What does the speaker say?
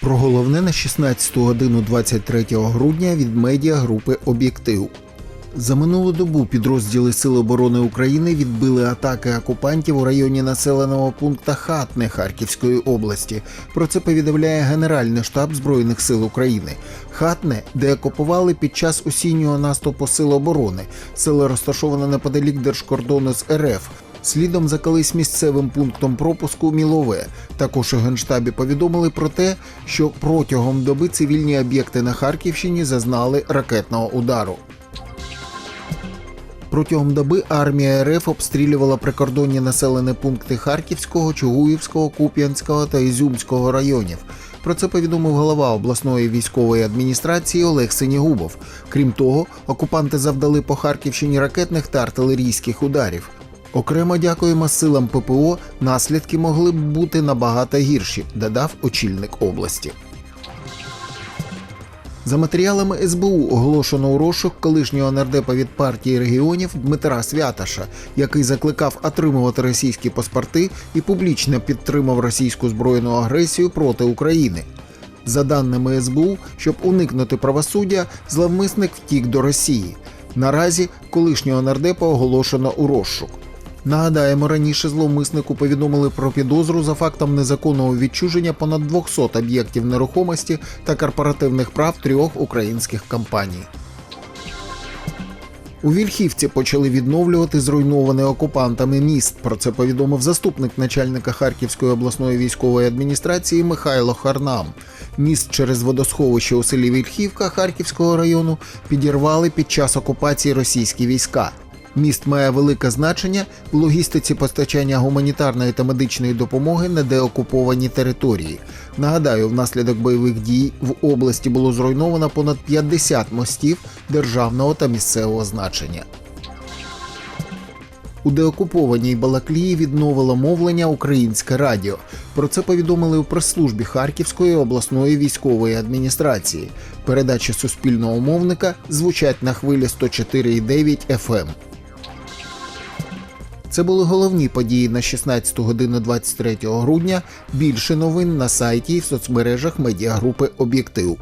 Про головне на 16 годину 23 грудня від медіагрупи Об'єктив. За минулу добу підрозділи Сил оборони України відбили атаки окупантів у районі населеного пункту Хатне Харківської області. Про це повідомляє Генеральний штаб Збройних сил України. Хатне, де окупували під час осіннього наступу Сил оборони. Село розташоване неподалік держкордону з РФ. Слідом за колись місцевим пунктом пропуску Мілове. Також у генштабі повідомили про те, що протягом доби цивільні об'єкти на Харківщині зазнали ракетного удару. Протягом доби армія РФ обстрілювала прикордонні населені пункти Харківського, Чугуївського, Куп'янського та Ізюмського районів. Про це повідомив голова обласної військової адміністрації Олег Синігубов. Крім того, окупанти завдали по Харківщині ракетних та артилерійських ударів. Окремо дякуємо силам ППО. Наслідки могли б бути набагато гірші, додав очільник області. За матеріалами СБУ оголошено у розшук колишнього нардепа від партії регіонів Дмитра Святаша, який закликав отримувати російські паспорти і публічно підтримав російську збройну агресію проти України. За даними СБУ, щоб уникнути правосуддя, зловмисник втік до Росії. Наразі колишнього нардепа оголошено у розшук. Нагадаємо, раніше зловмиснику повідомили про підозру за фактом незаконного відчуження понад 200 об'єктів нерухомості та корпоративних прав трьох українських компаній. У Вільхівці почали відновлювати зруйнований окупантами міст. Про це повідомив заступник начальника Харківської обласної військової адміністрації Михайло Харнам. Міст через водосховище у селі Вільхівка Харківського району підірвали під час окупації російські війська. Міст має велике значення в логістиці постачання гуманітарної та медичної допомоги на деокуповані території. Нагадаю, внаслідок бойових дій в області було зруйновано понад 50 мостів державного та місцевого значення. У деокупованій Балаклії відновило мовлення Українське радіо. Про це повідомили у прес-службі Харківської обласної військової адміністрації. Передачі суспільного мовника звучать на хвилі 104,9 FM. Це були головні події на 16 годину 23 грудня. Більше новин на сайті і в соцмережах медіагрупи Об'єктив.